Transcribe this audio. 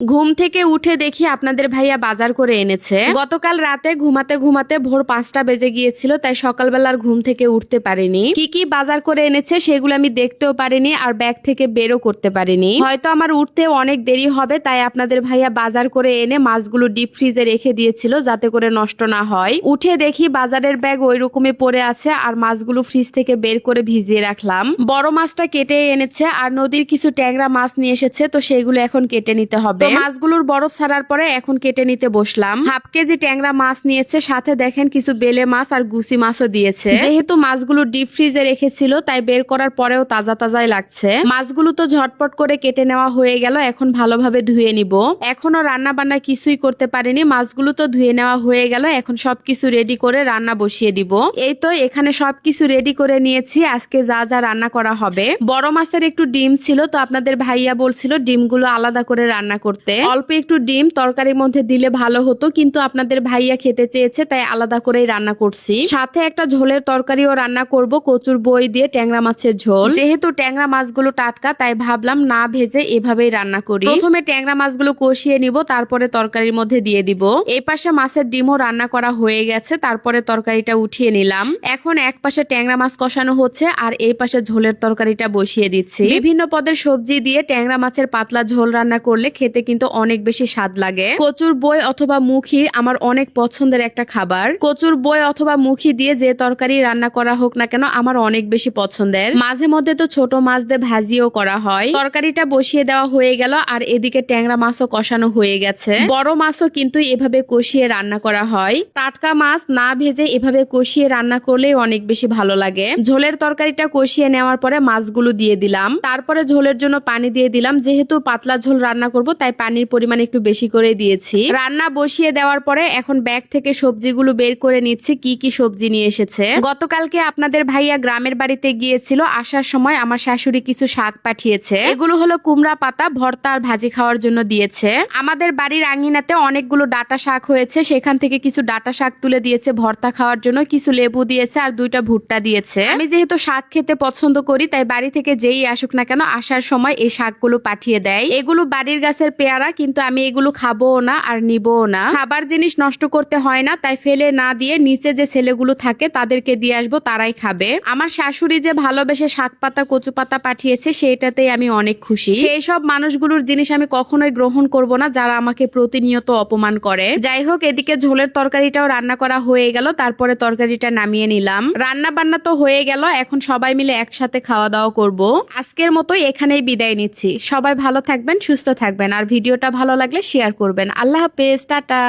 ঘুম থেকে উঠে দেখি আপনাদের ভাইয়া বাজার করে এনেছে। গতকাল রাতে ঘুমাতে ঘুমাতে ভোর পাঁচটা বেজে গিয়েছিল, তাই সকালবেলার ঘুম থেকে উঠতে পারিনি। কি কি বাজার করে এনেছে সেগুলো আমি দেখতেও পারিনি আর ব্যাগ থেকে বেরও করতে পারিনি। হয়তো আমার উঠতে অনেক দেরি হবে, তাই আপনাদের ভাইয়া বাজার করে এনে মাছগুলো ডিপ ফ্রিজে রেখে দিয়েছিল যাতে করে নষ্ট না হয়। উঠে দেখি বাজারের ব্যাগ ওই রকমই পড়ে আছে আর মাছগুলো ফ্রিজ থেকে বের করে ভিজিয়ে রাখলাম। বড় মাছটা কেটে এনেছে আর নদীর কিছু ট্যাংরা মাছ নিয়ে এসেছে, তো সেগুলো এখন কেটে নিতে হবে। মাছগুলোর বরফ ছাড়ার পরে এখন কেটে নিতে বসলাম। হাফ কেজি ট্যাংরা মাছ নিয়েছে, সাথে দেখেন কিছু বেলে মাছ আর গুসি মাছও দিয়েছে। যেহেতু মাছগুলো ডিপ ফ্রিজে রেখেছিল, তাই বের করার পরেও তাজা তাজাই লাগছে। মাছগুলো তো ঝটপট করে কেটে নেওয়া হয়ে গেল, এখন ভালোভাবে ধুয়ে নিব। এখনও রান্না বান্না কিছুই করতে পারিনি, মাছগুলো তো ধুয়ে নেওয়া হয়ে গেল, এখন সবকিছু রেডি করে রান্না বসিয়ে দিব। এই তো, এখানে সবকিছু রেডি করে নিয়েছি, আজকে যা যা রান্না করা হবে। বড় মাছের একটু ডিম ছিল, তো আপনাদের ভাইয়া বলছিল ডিমগুলো আলাদা করে রান্না করতে অল্প একটু ডিম তরকারির মধ্যে দিলে ভালো হতো, কিন্তু আপনাদের ভাইয়া খেতে চেয়েছে, তাই আলাদা করেই রান্না করছি। সাথে একটা ঝোলের তরকারিও রান্না করব, কচুর বই দিয়ে ট্যাংরা মাছের ঝোল। যেহেতু ট্যাংরা মাছগুলো টাটকা, তাই ভাবলাম না ভেজে এভাবেই রান্না করি। প্রথমে ট্যাংরা মাছগুলো কষিয়ে নিব, তারপরে তরকারির মধ্যে দিয়ে দিব। এই পাশে মাছের ডিমও রান্না করা হয়ে গেছে, তারপরে তরকারিটা উঠিয়ে নিলাম। এখন এক পাশে ট্যাংরা মাছ কষানো হচ্ছে, আর এই পাশে ঝোলের তরকারিটা বসিয়ে দিচ্ছি। বিভিন্ন পদের সবজি দিয়ে ট্যাংরা মাছের পাতলা ঝোল রান্না করলে খেতে কিন্তু অনেক বেশি স্বাদ লাগে। কচুর বই অথবা মুখি আমার অনেক পছন্দের একটা খাবার। কচুর বই অথবা মুখি দিয়ে যে তরকারি রান্না করা হোক না কেন আমার অনেক বেশি পছন্দের। মাঝে মধ্যে তো ছোট মাছ দিয়ে ভাজিও করা হয়। তরকারিটা বসিয়ে দেওয়া হয়ে গেল আর এদিকে ট্যাংরা মাছও কষানো হয়ে গেছে। বড় মাছও কিন্তু এভাবে কষিয়ে রান্না করা হয়। টাটকা মাছ না ভেজে এভাবে কষিয়ে রান্না করলে অনেক বেশি ভালো লাগে। ঝোলের তরকারিটা কষিয়ে নেওয়ার পরে মাছগুলো দিয়ে দিলাম। তারপরে ঝোলের জন্য পানি দিয়ে দিলাম। যেহেতু পাতলা ঝোল রান্না করব, তাই পানির পরিমাণ একটু বেশি করে দিয়েছি। রান্না বসিয়ে দেওয়ার পরে এখন ব্যাগ থেকে সবজিগুলো বের করে নিচ্ছি। কি কি সবজি নিয়ে এসেছে? গতকালকে আপনাদের ভাইয়া গ্রামের বাড়িতে গিয়েছিল। আসার সময় আমার শাশুড়ি কিছু শাক পাঠিয়েছে। এগুলো হলো কুমড়া পাতা, ভর্তা আর ভাজি খাওয়ার জন্য দিয়েছে। আমাদের বাড়ির আঙিনাতে অনেকগুলো ডাটা শাক হয়েছে। সেখান থেকে কিছু ডাটা শাক তুলে দিয়েছে। ভর্তা খাওয়ার জন্য কিছু লেবু দিয়েছে আর দুইটা ভুট্টা দিয়েছে। আমি যেহেতু শাক খেতে পছন্দ করি, তাই বাড়ি থেকে যেই আসুক না কেন, আসার সময় এই শাকগুলো পাঠিয়ে দেয়। এগুলো বাড়ির গাছের পেয়ারা, কিন্তু আমি এগুলো খাবোও না আর নিবও না। খাবার জিনিস নষ্ট করতে হয় না, তাই ফেলে না দিয়ে নিচে যে ছেলেগুলো থাকে তাদেরকে দিয়ে আসব, তারাই খাবে। আমার শাশুড়ি যে ভালোবেসে শাক পাতা কচু পাতা পাঠিয়েছে, সেইটাতেই আমি অনেক খুশি। সেই সব মানুষগুলোর জিনিস আমি কখনোই গ্রহণ করব না, যারা আমাকে প্রতিনিয়ত অপমান করে। যাই হোক, এদিকে ঝোলের তরকারিটাও রান্না করা হয়ে গেল, তারপরে তরকারিটা নামিয়ে নিলাম। রান্না বান্না তো হয়ে গেল, এখন সবাই মিলে একসাথে খাওয়া দাওয়া করব। আজকের মতো এখানেই বিদায় নিচ্ছি। সবাই ভালো থাকবেন, সুস্থ থাকবেন, আর ভিডিওটা ভালো লাগলে শেয়ার করবেন। আল্লাহ হাফেজ টাটা।